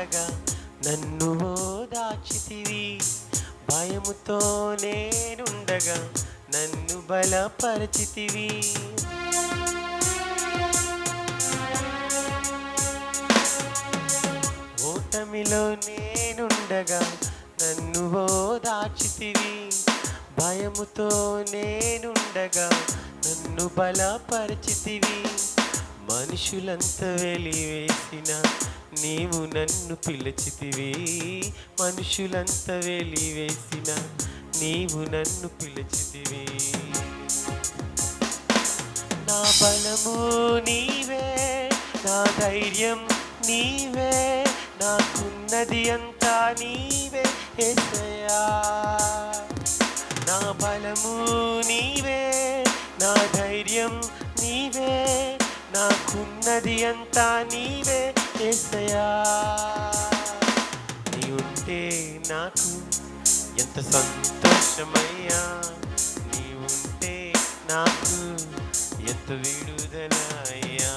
నేనుండగా నన్ను ఓదాచితివి భయముతో నేనుండగా నన్ను బలపరచితివి. ఓటమిలో నేనుండగా నన్ను ఓదాచితివి భయముతో నేనుండగా నన్ను బలపరిచితివి. మనుషులంతా వెలివేసిన నీవు నన్ను పిలిచితివి మనుషులంతా వెలివేసిన నీవు నన్ను పిలిచితివి. నా బలము నీవే నా ధైర్యం నీవే నాకున్నది అంతా నీవే ఎసయా నా బలము నీవే నా ధైర్యం నీవే నాకున్నది అంతా నీవే యేసయ్యా నీ ఉంటే నాకు ఎంత సంతోషమయ్యా? నీ ఉంటే నాకు ఎంత విడుదలయ్యా?